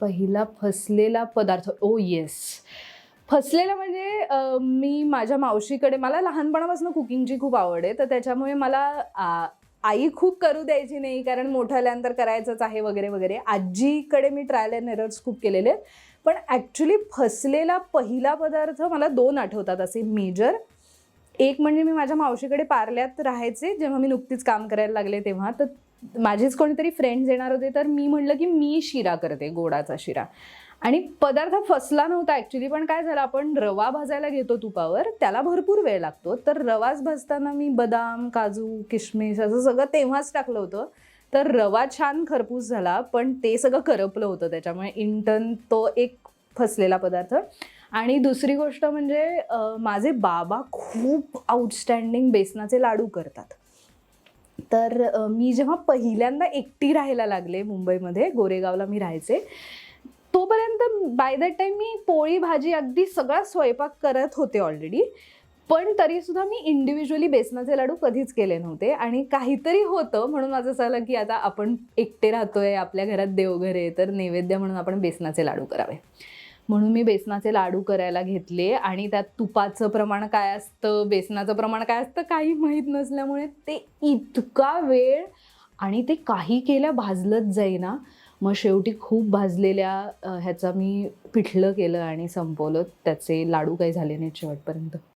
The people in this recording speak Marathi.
पहिला फसलेला पदार्थ. ओ येस फसलेला म्हणजे मी माझ्या मावशीकडे मला लहानपणापासून कुकिंगची खूप आवड आहे. तर त्याच्यामुळे मला आ, आई खूप करू द्यायची नाही कारण मोठं आल्यानंतर करायचंच आहे वगैरे वगैरे. आजीकडे मी ट्रायल अँड एरर्स खूप केलेले आहेत. पण ॲक्च्युली फसलेला पहिला पदार्थ मला दोन आठवतात असे. मेजर एक म्हणजे मी माझ्या मावशीकडे पार्ल्यात राहायचे जेव्हा मी नुकतीच काम करायला लागले तेव्हा. तर माझेच कोणीतरी फ्रेंड्स येणार होते तर मी म्हटलं की मी शिरा करते गोडाचा शिरा. आणि पदार्थ फसला नव्हता ॲक्च्युली पण काय झालं आपण रवा भाजायला घेतो तुपावर त्याला भरपूर वेळ लागतो. तर रवाच भाजताना मी बदाम काजू किशमिश असं सगळं तेव्हाच टाकलं होतं. तर रवा छान खरपूस झाला पण ते सगळं करपलं होतं त्याच्यामुळे इंटर्न तो एक फसलेला पदार्थ. आणि दुसरी गोष्ट म्हणजे माझे बाबा खूप आउटस्टँडिंग बेसनाचे लाडू करतात. तर मी जेव्हा पहिल्यांदा एकटी राहायला लागले मुंबईमध्ये गोरेगावला मी राहायचे तोपर्यंत बाय दॅट टाईम मी पोळी भाजी अगदी सगळा स्वयंपाक करत होते ऑलरेडी पण तरीसुद्धा मी इंडिव्हिज्युअली बेसनाचे लाडू कधीच केले नव्हते. आणि काहीतरी होतं म्हणून माझं असं आलं की आता आपण एकटे राहतोय आपल्या घरात देवघर आहे तर नैवेद्य म्हणून आपण बेसनाचे लाडू करावे. म्हणून मी बेसनाचे लाडू करायला घेतले. आणि त्यात तुपाचं प्रमाण काय असतं बेसनाचं प्रमाण काय असतं काही माहीत नसल्यामुळे ते इतका वेळ आणि ते काही केल्या भाजलंच जाईना. मग शेवटी खूप भाजलेल्या ह्याचा मी पिठलं केलं आणि संपवलं. त्याचे लाडू काही झाले नाहीत शेवटपर्यंत.